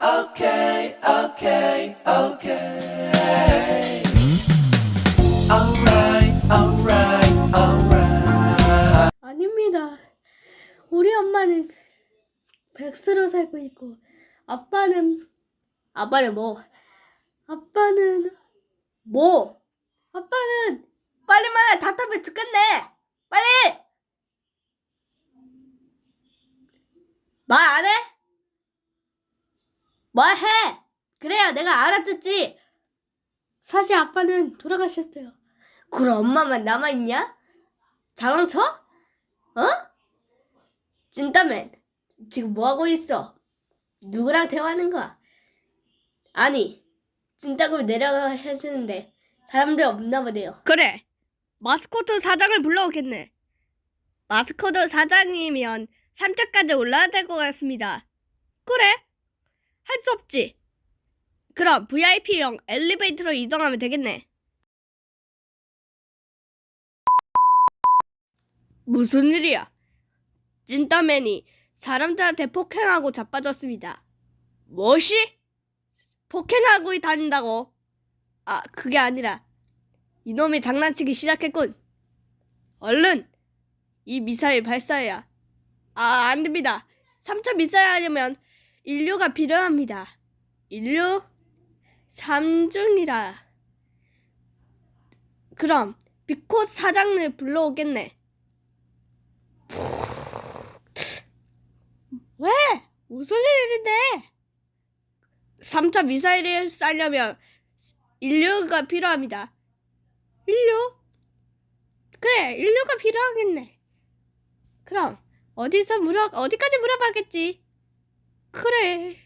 오케이 오케이 오케이 아닙니다. 우리 엄마는 백수로 살고 있고 아빠는 아빠는 뭐? 아빠는 뭐? 아빠는 빨리 말해 답답해 죽겠네. 빨리 말 안 해? 말해. 그래야 내가 알아듣지. 사실 아빠는 돌아가셨어요. 그럼 엄마만 남아있냐? 장황쳐? 어? 찐따맨, 지금 뭐하고 있어? 누구랑 대화하는 거야? 아니, 찐따구로 내려가 하시는데 사람들 없나 보네요. 그래. 마스코트 사장을 불러오겠네. 마스코트 사장이면 3차까지 올라야 될 것 같습니다. 그래. 할 수 없지. 그럼 VIP용 엘리베이터로 이동하면 되겠네. 무슨 일이야? 찐따맨이 사람들한테 폭행하고 자빠졌습니다. 무엇이? 폭행하고 다닌다고? 아, 그게 아니라 이놈이 장난치기 시작했군. 얼른 이 미사일 발사해야. 아, 안 됩니다. 3차 미사일 하려면 인류가 필요합니다. 인류 3중이라. 그럼 비코 사장을 불러오겠네. 왜? 무슨 일인데? 3차 미사일을 쏴려면 인류가 필요합니다. 인류? 그래, 인류가 필요하겠네. 그럼 어디서 물어 어디까지 물어봐겠지? 그래.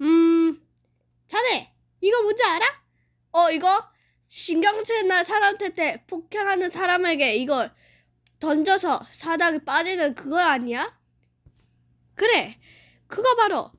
음, 자네 이거 뭔지 알아? 어, 이거 신경 쓰는 사람한테 폭행하는 사람에게 이걸 던져서 사닥이 빠지는 그거 아니야? 그래, 그거 바로